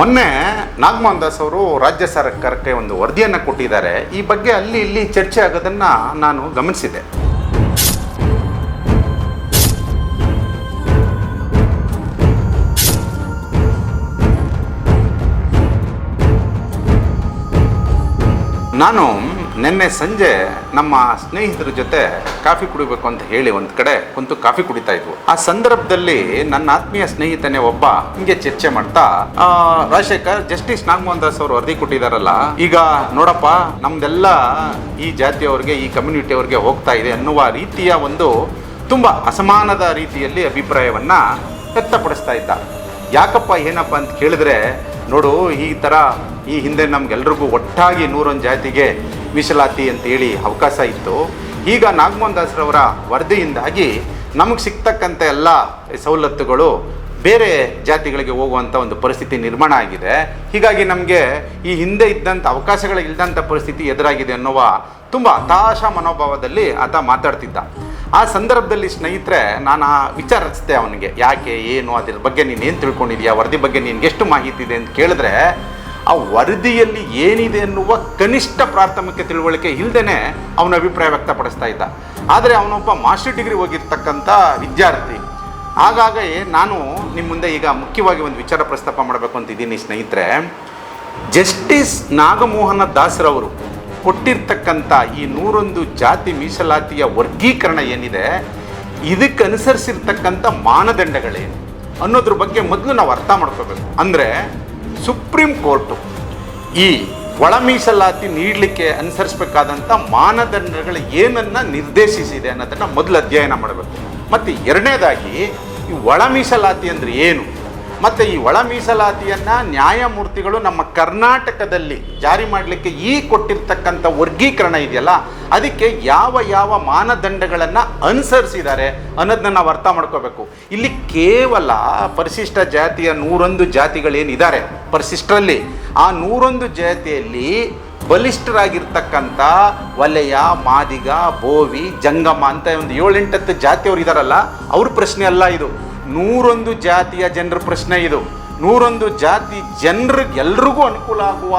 ಮೊನ್ನೆ ನಾಗಮೋಹನ್ ದಾಸ್ ಅವರು ರಾಜ್ಯ ಸರ್ಕಾರಕ್ಕೆ ಒಂದು ವರದಿಯನ್ನು ಕೊಟ್ಟಿದ್ದಾರೆ. ಈ ಬಗ್ಗೆ ಅಲ್ಲಿ ಇಲ್ಲಿ ಚರ್ಚೆ ಆಗೋದನ್ನು ನಾನು ಗಮನಿಸಿದೆ. ನಾನು ನಿನ್ನೆ ಸಂಜೆ ನಮ್ಮ ಸ್ನೇಹಿತರ ಜೊತೆ ಕಾಫಿ ಕುಡಿಬೇಕು ಅಂತ ಹೇಳಿ ಒಂದು ಕಡೆ ಕುಂತು ಕಾಫಿ ಕುಡಿತಾ ಇದ್ವು. ಆ ಸಂದರ್ಭದಲ್ಲಿ ನನ್ನ ಆತ್ಮೀಯ ಸ್ನೇಹಿತನೇ ಒಬ್ಬ ಹಿಂಗೆ ಚರ್ಚೆ ಮಾಡ್ತಾ ರಾಜಶೇಖರ್, ಜಸ್ಟಿಸ್ ನಾಗಮೋಹನ್ ದಾಸ್ ಅವರು ವರದಿ ಕೊಟ್ಟಿದಾರಲ್ಲ, ಈಗ ನೋಡಪ್ಪ, ನಮ್ದೆಲ್ಲ ಈ ಜಾತಿಯವ್ರಿಗೆ, ಈ ಕಮ್ಯುನಿಟಿ ಅವ್ರಿಗೆ ಹೋಗ್ತಾ ಇದೆ ಅನ್ನುವ ರೀತಿಯ ಒಂದು ತುಂಬಾ ಅಸಮಾನದ ರೀತಿಯಲ್ಲಿ ಅಭಿಪ್ರಾಯವನ್ನ ವ್ಯಕ್ತಪಡಿಸ್ತಾ ಇದ್ದ. ಯಾಕಪ್ಪ ಏನಪ್ಪ ಅಂತ ಕೇಳಿದ್ರೆ, ನೋಡು, ಈ ಥರ ಈ ಹಿಂದೆ ನಮ್ಗೆಲ್ರಿಗೂ ಒಟ್ಟಾಗಿ ನೂರೊಂದು ಜಾತಿಗೆ ಮೀಸಲಾತಿ ಅಂತೇಳಿ ಅವಕಾಶ ಇತ್ತು. ಈಗ ನಾಗಮೋಹನ್ ದಾಸ್ರವರ ವರದಿಯಿಂದಾಗಿ ನಮಗೆ ಸಿಗ್ತಕ್ಕಂಥ ಎಲ್ಲ ಸವಲತ್ತುಗಳು ಬೇರೆ ಜಾತಿಗಳಿಗೆ ಹೋಗುವಂಥ ಒಂದು ಪರಿಸ್ಥಿತಿ ನಿರ್ಮಾಣ ಆಗಿದೆ. ಹೀಗಾಗಿ ನಮಗೆ ಈ ಹಿಂದೆ ಇದ್ದಂಥ ಅವಕಾಶಗಳಿಲ್ದಂಥ ಪರಿಸ್ಥಿತಿ ಎದುರಾಗಿದೆ ಅನ್ನುವ ತುಂಬ ಹತಾಶ ಮನೋಭಾವದಲ್ಲಿ ಆತ ಮಾತಾಡ್ತಿದ್ದ. ಆ ಸಂದರ್ಭದಲ್ಲಿ ಸ್ನೇಹಿತರೆ, ನಾನು ಆ ವಿಚಾರಿಸಿದೆ ಅವನಿಗೆ, ಯಾಕೆ, ಏನು, ಅದ್ರ ಬಗ್ಗೆ ನೀನು ಏನು ತಿಳ್ಕೊಂಡಿದ್ಯಾ, ವರದಿ ಬಗ್ಗೆ ನಿನ್ಗೆ ಎಷ್ಟು ಮಾಹಿತಿ ಇದೆ ಅಂತ ಕೇಳಿದ್ರೆ ಆ ವರದಿಯಲ್ಲಿ ಏನಿದೆ ಎನ್ನುವ ಕನಿಷ್ಠ ಪ್ರಾಥಮಿಕ ತಿಳುವಳಿಕೆ ಇಲ್ಲದೇನೆ ಅವನ ಅಭಿಪ್ರಾಯ ವ್ಯಕ್ತಪಡಿಸ್ತಾ ಇದ್ದ. ಆದರೆ ಅವನೊಬ್ಬ ಮಾಸ್ಟರ್ ಡಿಗ್ರಿ ಹೋಗಿರ್ತಕ್ಕಂಥ ವಿದ್ಯಾರ್ಥಿ. ಹಾಗಾಗಿ ನಾನು ನಿಮ್ಮ ಮುಂದೆ ಈಗ ಮುಖ್ಯವಾಗಿ ಒಂದು ವಿಚಾರ ಪ್ರಸ್ತಾಪ ಮಾಡಬೇಕು ಅಂತ ಇದ್ದೀನಿ ಸ್ನೇಹಿತರೆ. ಜಸ್ಟಿಸ್ ನಾಗಮೋಹನ ದಾಸರವರು ಕೊಟ್ಟಿರ್ತಕ್ಕಂಥ ಈ ನೂರೊಂದು ಜಾತಿ ಮೀಸಲಾತಿಯ ವರ್ಗೀಕರಣ ಏನಿದೆ ಇದಕ್ಕೆ ಅನುಸರಿಸಿರ್ತಕ್ಕಂಥ ಮಾನದಂಡಗಳೇನು ಅನ್ನೋದ್ರ ಬಗ್ಗೆ ಮೊದಲು ನಾವು ಅರ್ಥ ಮಾಡ್ಕೋಬೇಕು. ಅಂದರೆ ಸುಪ್ರೀಂ ಕೋರ್ಟು ಈ ಒಳ ಮೀಸಲಾತಿ ನೀಡಲಿಕ್ಕೆ ಅನುಸರಿಸಬೇಕಾದಂಥ ಮಾನದಂಡಗಳು ಏನನ್ನ ನಿರ್ದೇಶಿಸಿದೆ ಅನ್ನೋದನ್ನು ಮೊದಲು ಅಧ್ಯಯನ ಮಾಡಬೇಕು. ಮತ್ತು ಎರಡನೇದಾಗಿ ಈ ಒಳ ಮೀಸಲಾತಿ ಅಂದರೆ ಏನು? ಮತ್ತು ಈ ಒಳ ಮೀಸಲಾತಿಯನ್ನು ನ್ಯಾಯಮೂರ್ತಿಗಳು ನಮ್ಮ ಕರ್ನಾಟಕದಲ್ಲಿ ಜಾರಿ ಮಾಡಲಿಕ್ಕೆ ಈ ಕೊಟ್ಟಿರ್ತಕ್ಕಂಥ ವರ್ಗೀಕರಣ ಇದೆಯಲ್ಲ, ಅದಕ್ಕೆ ಯಾವ ಯಾವ ಮಾನದಂಡಗಳನ್ನು ಅನುಸರಿಸಿದ್ದಾರೆ ಅನ್ನೋದನ್ನ ನಾವು ಅರ್ಥ ಮಾಡ್ಕೋಬೇಕು. ಇಲ್ಲಿ ಕೇವಲ ಪರಿಶಿಷ್ಟ ಜಾತಿಯ ನೂರೊಂದು ಜಾತಿಗಳೇನಿದ್ದಾರೆ ಪರಿಶಿಷ್ಟರಲ್ಲಿ, ಆ ನೂರೊಂದು ಜಾತಿಯಲ್ಲಿ ಬಲಿಷ್ಠರಾಗಿರ್ತಕ್ಕಂಥ ವಲಯ, ಮಾದಿಗ, ಬೋವಿ, ಜಂಗಮ ಅಂತ ಒಂದು ಏಳೆಂಟತ್ತು ಜಾತಿಯವರು ಇದ್ದಾರಲ್ಲ ಅವ್ರ ಪ್ರಶ್ನೆ ಅಲ್ಲ ಇದು. ನೂರೊಂದು ಜಾತಿಯ ಜನರ ಪ್ರಶ್ನೆ ಇದು. ನೂರೊಂದು ಜಾತಿ ಜನರಿಗೆ ಎಲ್ರಿಗೂ ಅನುಕೂಲ ಆಗುವ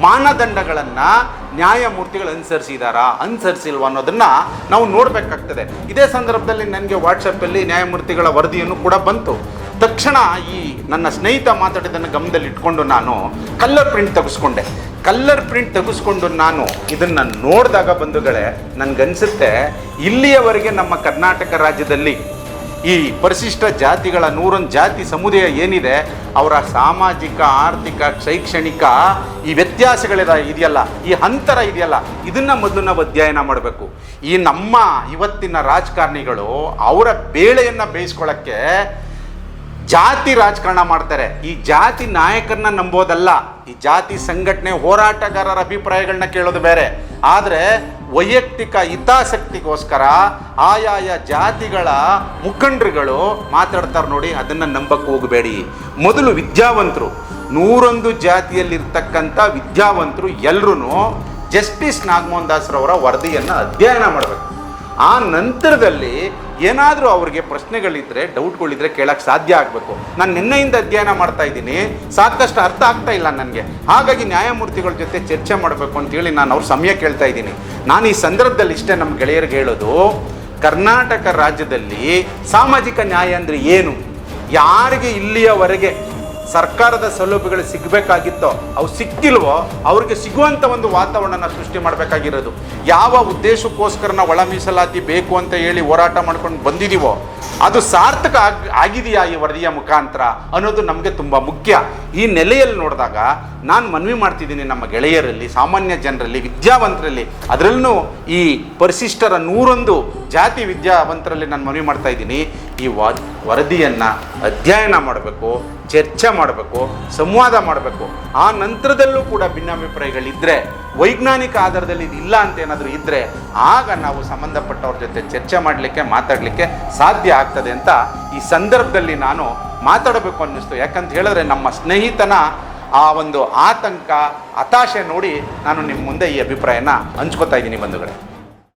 ಮಾನದಂಡಗಳನ್ನು ನ್ಯಾಯಮೂರ್ತಿಗಳು ಅನುಸರಿಸಿದಾರಾ? ಅನುಸರಿಸಿಲ್ವ ಅನ್ನೋದನ್ನು ನಾವು ನೋಡಬೇಕಾಗ್ತದೆ. ಇದೇ ಸಂದರ್ಭದಲ್ಲಿ ನನಗೆ ವಾಟ್ಸಪ್ಪಲ್ಲಿ ನ್ಯಾಯಮೂರ್ತಿಗಳ ವರದಿಯನ್ನು ಕೂಡ ಬಂತು. ತಕ್ಷಣ ಈ ನನ್ನ ಸ್ನೇಹಿತ ಮಾತಾಡಿದ್ದನ್ನು ಗಮನದಲ್ಲಿ ಇಟ್ಕೊಂಡು ನಾನು ಕಲ್ಲರ್ ಪ್ರಿಂಟ್ ತೆಗೆಸ್ಕೊಂಡೆ. ಕಲ್ಲರ್ ಪ್ರಿಂಟ್ ತೆಗೆಸ್ಕೊಂಡು ನಾನು ಇದನ್ನು ನೋಡಿದಾಗ ಬಂಧುಗಳೇ ನನಗನ್ಸುತ್ತೆ ಇಲ್ಲಿಯವರೆಗೆ ನಮ್ಮ ಕರ್ನಾಟಕ ರಾಜ್ಯದಲ್ಲಿ ಈ ಪರಿಶಿಷ್ಟ ಜಾತಿಗಳ ನೂರೊಂದು ಜಾತಿ ಸಮುದಾಯ ಏನಿದೆ, ಅವರ ಸಾಮಾಜಿಕ, ಆರ್ಥಿಕ, ಶೈಕ್ಷಣಿಕ ಈ ವ್ಯತ್ಯಾಸಗಳಿದ ಇದೆಯಲ್ಲ, ಈ ಅಂತರ ಇದೆಯಲ್ಲ, ಇದನ್ನು ಮೊದಲು ನಾವು ಅಧ್ಯಯನ ಮಾಡಬೇಕು. ಈ ನಮ್ಮ ಇವತ್ತಿನ ರಾಜಕಾರಣಿಗಳು ಅವರ ಬೇಳೆಯನ್ನು ಬೇಯಿಸ್ಕೊಳ್ಳೋಕ್ಕೆ ಜಾತಿ ರಾಜಕಾರಣ ಮಾಡ್ತಾರೆ. ಈ ಜಾತಿ ನಾಯಕರನ್ನ ನಂಬೋದಲ್ಲ. ಈ ಜಾತಿ ಸಂಘಟನೆ ಹೋರಾಟಗಾರರ ಅಭಿಪ್ರಾಯಗಳನ್ನ ಕೇಳೋದು ಬೇರೆ. ಆದರೆ ವೈಯಕ್ತಿಕ ಹಿತಾಸಕ್ತಿಗೋಸ್ಕರ ಆಯಾಯ ಜಾತಿಗಳ ಮುಖಂಡರುಗಳು ಮಾತಾಡ್ತಾರೆ ನೋಡಿ, ಅದನ್ನು ನಂಬಕ್ಕೆ ಹೋಗಬೇಡಿ. ಮೊದಲು ವಿದ್ಯಾವಂತರು. ನೂರೊಂದು ಜಾತಿಯಲ್ಲಿರ್ತಕ್ಕಂಥ ವಿದ್ಯಾವಂತರು ಎಲ್ಲರೂ ಜಸ್ಟಿಸ್ ನಾಗಮೋಹನ್ ದಾಸ್ರವರ ವರದಿಯನ್ನು ಅಧ್ಯಯನ ಮಾಡಬೇಕು. ಆ ನಂತರದಲ್ಲಿ ಏನಾದರೂ ಅವ್ರಿಗೆ ಪ್ರಶ್ನೆಗಳಿದ್ರೆ, ಡೌಟ್ಗಳಿದ್ರೆ ಕೇಳಕ್ಕೆ ಸಾಧ್ಯ ಆಗಬೇಕು. ನಾನು ನಿನ್ನೆಯಿಂದ ಅಧ್ಯಯನ ಮಾಡ್ತಾ ಇದ್ದೀನಿ, ಸಾಕಷ್ಟು ಅರ್ಥ ಆಗ್ತಾ ಇಲ್ಲ ನನಗೆ. ಹಾಗಾಗಿ ನ್ಯಾಯಮೂರ್ತಿಗಳ ಜೊತೆ ಚರ್ಚೆ ಮಾಡಬೇಕು ಅಂತೇಳಿ ನಾನು ಅವ್ರ ಸಮಯ ಕೇಳ್ತಾ ಇದ್ದೀನಿ. ನಾನು ಈ ಸಂದರ್ಭದಲ್ಲಿ ಇಷ್ಟೇ ನಮ್ಮ ಗೆಳೆಯರಿಗೆ ಹೇಳೋದು, ಕರ್ನಾಟಕ ರಾಜ್ಯದಲ್ಲಿ ಸಾಮಾಜಿಕ ನ್ಯಾಯ ಅಂದರೆ ಏನು? ಯಾರಿಗೆ ಇಲ್ಲಿಯವರೆಗೆ ಸರ್ಕಾರದ ಸೌಲಭ್ಯಗಳು ಸಿಗಬೇಕಾಗಿತ್ತೋ, ಅವು ಸಿಕ್ತಿಲ್ವೋ ಅವ್ರಿಗೆ ಸಿಗುವಂಥ ಒಂದು ವಾತಾವರಣನ ಸೃಷ್ಟಿ ಮಾಡಬೇಕಾಗಿರೋದು. ಯಾವ ಉದ್ದೇಶಕ್ಕೋಸ್ಕರ ನಾವು ಒಳ ಮೀಸಲಾತಿ ಬೇಕು ಅಂತ ಹೇಳಿ ಹೋರಾಟ ಮಾಡ್ಕೊಂಡು ಬಂದಿದೀವೋ, ಅದು ಸಾರ್ಥಕ ಆಗಿ, ಆಗಿದೆಯಾ ಈ ವರದಿಯ ಮುಖಾಂತರ ಅನ್ನೋದು ನಮಗೆ ತುಂಬ ಮುಖ್ಯ. ಈ ನೆಲೆಯಲ್ಲಿ ನೋಡಿದಾಗ ನಾನು ಮನವಿ ಮಾಡ್ತಿದ್ದೀನಿ ನಮ್ಮ ಗೆಳೆಯರಲ್ಲಿ, ಸಾಮಾನ್ಯ ಜನರಲ್ಲಿ, ವಿದ್ಯಾವಂತರಲ್ಲಿ, ಅದರಲ್ಲೂ ಈ ಪರಿಶಿಷ್ಟರ ನೂರೊಂದು ಜಾತಿ ವಿದ್ಯಾವಂತರಲ್ಲಿ ನಾನು ಮನವಿ ಮಾಡ್ತಾ ಇದ್ದೀನಿ. ಈ ವರದಿಯನ್ನು ಅಧ್ಯಯನ ಮಾಡಬೇಕು, ಚರ್ಚೆ ಮಾಡಬೇಕು, ಸಂವಾದ ಮಾಡಬೇಕು, ಆ ನಂತರದಲ್ಲೂ ಕೂಡ ಭಿನ್ನಾಭಿಪ್ರಾಯಗಳಿದ್ದರೆ ವೈಜ್ಞಾನಿಕ ಆಧಾರದಲ್ಲಿ ಇದು ಇಲ್ಲ ಅಂತ ಏನಾದರೂ ಇದ್ದರೆ ಆಗ ನಾವು ಸಂಬಂಧಪಟ್ಟವ್ರ ಜೊತೆ ಚರ್ಚೆ ಮಾಡಲಿಕ್ಕೆ, ಮಾತಾಡಲಿಕ್ಕೆ ಸಾಧ್ಯ ಆಗ್ತದೆ ಅಂತ ಈ ಸಂದರ್ಭದಲ್ಲಿ ನಾನು ಮಾತಾಡಬೇಕು ಅನ್ನಿಸ್ತು. ಯಾಕಂತ ಹೇಳಿದ್ರೆ ನಮ್ಮ ಸ್ನೇಹಿತನ ಆ ಒಂದು ಆತಂಕ, ಹತಾಶೆ ನೋಡಿ ನಾನು ನಿಮ್ಮ ಮುಂದೆ ಈ ಅಭಿಪ್ರಾಯನ ಹಂಚ್ಕೋತಾ ಇದ್ದೀನಿ ಬಂಧುಗಳೇ.